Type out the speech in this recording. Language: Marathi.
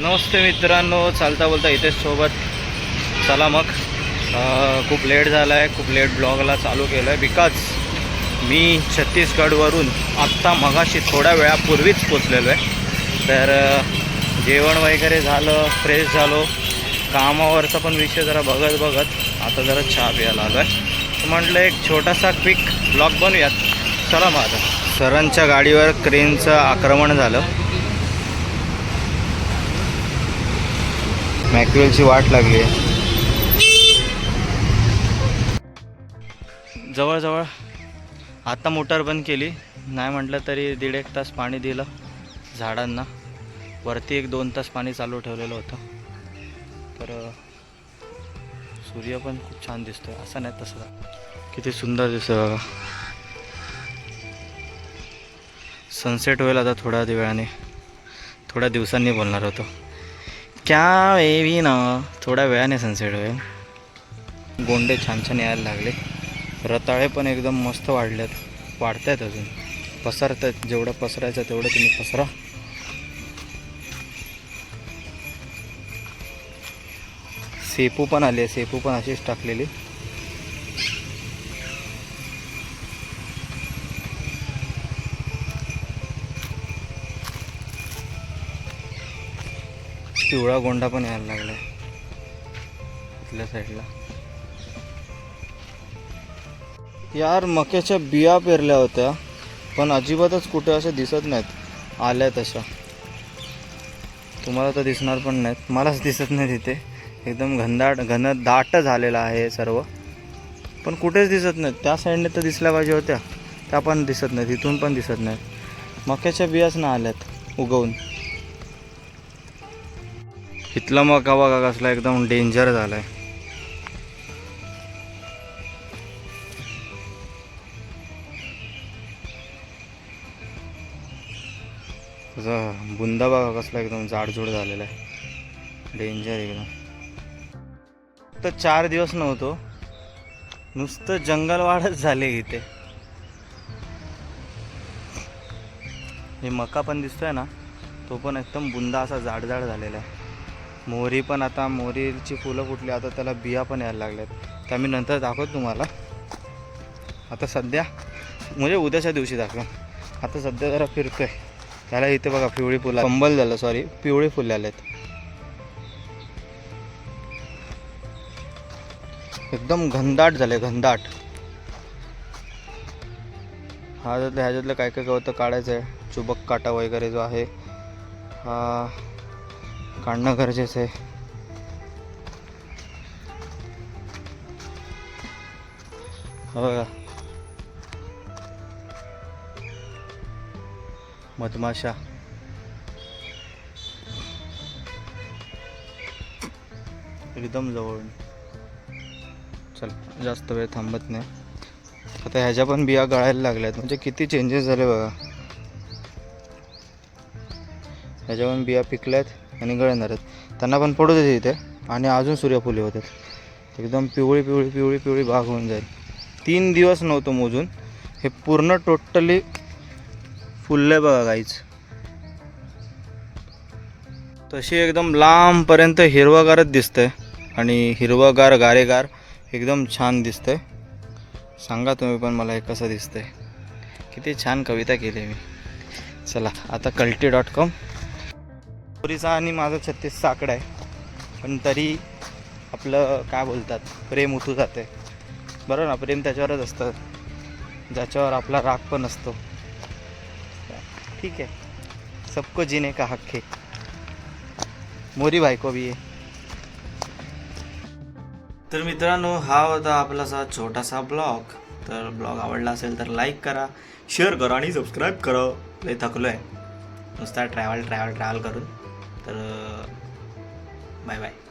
नमस्ते मित्रांनो चालता बोलता इथेच सोबत चला मग खूप लेट झाला आहे खूप लेट ब्लॉगला चालू केलं आहे बिकॉज मी छत्तीसगडवरून आत्ता मगाशी थोड्या वेळापूर्वीच पोचलेलो आहे तर जेवण वगैरे झालं फ्रेश झालो. कामावरचा पण विषय जरा बघत बघत आता जरा चहा प्यायला आलो आहे म्हटलं एक छोटासा क्विक ब्लॉग बनवूयात. चला मग आता. सरांच्या गाडीवर क्रेनचं आक्रमण झालं. मॅक्युअलची वाट लागली. आहे जवळजवळ आता मोटार बंद केली. नाही म्हटलं तरी दीड एक तास पाणी दिलं झाडांना. वरती एक दोन तास पाणी चालू ठेवलेलं होतं. तर सूर्य पण खूप छान दिसतोय. असं नाही तसं. किती सुंदर दिसतं सनसेट होईल आता थोड्या वेळाने. थोड्या दिवसांनी बोलणार होतो. क्या वेवी ना? थोड्या वेळाने सनसेट होईल गोंडे छान छान यायला लागले. रताळे पण एकदम मस्त वाढलेत वाढत आहेत अजून. पसरत आहेत जेवढं पसरायचं तेवढं तुम्ही पसरा. सेपू पण आले सेपू पण अशीच टाकलेली. पिवळा गोंडा पण यायला लागला इथल्या साईडला. यार मक्याच्या बिया पेरल्या होत्या पण अजिबातच कुठे अशा दिसत नाहीत. आल्या तशा. तुम्हाला तर दिसणार पण नाहीत. मलाच दिसत नाही तिथे एकदम घनदाट घन दाट आहे सर्व. पण कुठेच दिसत नाहीत. त्या साईडने तर दिसल्या पाहिजे होत्या. त्या पण दिसत नाहीत. इथून पण दिसत नाहीत. मक्याच्या बियाच ना आल्यात उगवून. इथला मका बघा कसला एकदम डेंजर झालाय. त्याचा बुंदा बघा कसला एकदम जाडजूड झालेला आहे. डेंजर एकदम. तर चार दिवस नव्हतो. नुसतं जंगल वाढच झाले इथे. हे मका पण दिसतोय ना तो पण एकदम बुंदा असा जाडजाड झालेला आहे. मोहरी पण आता मोहरीची फुलं फुटली आता त्याला बिया पण यायला लागल्यात. त्या मी नंतर दाखवतो तुम्हाला. आता सध्या म्हणजे उद्याच्या दिवशी दाखव आता सध्या जरा फिरतो आहे त्याला इथे बघा पिवळी फुलं. कंबल झालं सॉरी पिवळी फुले आलेत एकदम घनदाट झाले घनदाट. हा ह्याच्यातलं काय काय गवतं काढायचं आहे चुबक काटा वगैरे जो आहे हा काढणं गरजेचं आहे. बघा. मधमाशा. एकदम जवळ चल जास्त वेळ थांबत नाही. आता ह्याच्या पण बिया गळायला लागल्यात. म्हणजे किती चेंजेस झाले बघा. ह्याच्या पण बिया पिकल्यात. आणि गळणार आहेत. त्यांना पण पडू देते इथे. आणि अजून सूर्यफुले होतात. एकदम पिवळी पिवळी पिवळी पिवळी बाग होऊन जाईल. तीन दिवस नव्हतो मोजून. हे पूर्ण टोटली फुलले बघा गाईच तशी एकदम लांबपर्यंत हिरवागारच दिसतंय. आणि हिरवगार गारेगार एकदम छान दिसतंय. सांगा तुम्ही पण मला हे कसं दिसतंय. किती छान कविता केली मी. चला आता कल्टी डॉट कॉम. पुरीचा आणि माझा छत्तीस साकडा आहे. पण तरी आपलं काय बोलतात प्रेम उतू जाते. बरोबर ना प्रेम त्याच्यावरच असतं. ज्याच्यावर आपला राग पण असतो. ठीक आहे. सबको जीने का हक है. मोरी बायको भी आहे तर मित्रांनो हा होता आपलासा छोटासा ब्लॉग. तर ब्लॉग आवडला असेल तर लाईक करा शेअर करा आणि सबस्क्राईब करा. लय थकलो आहे नुसता ट्रॅव्हल ट्रॅव्हल ट्रॅव्हल करून. तर बाय बाय.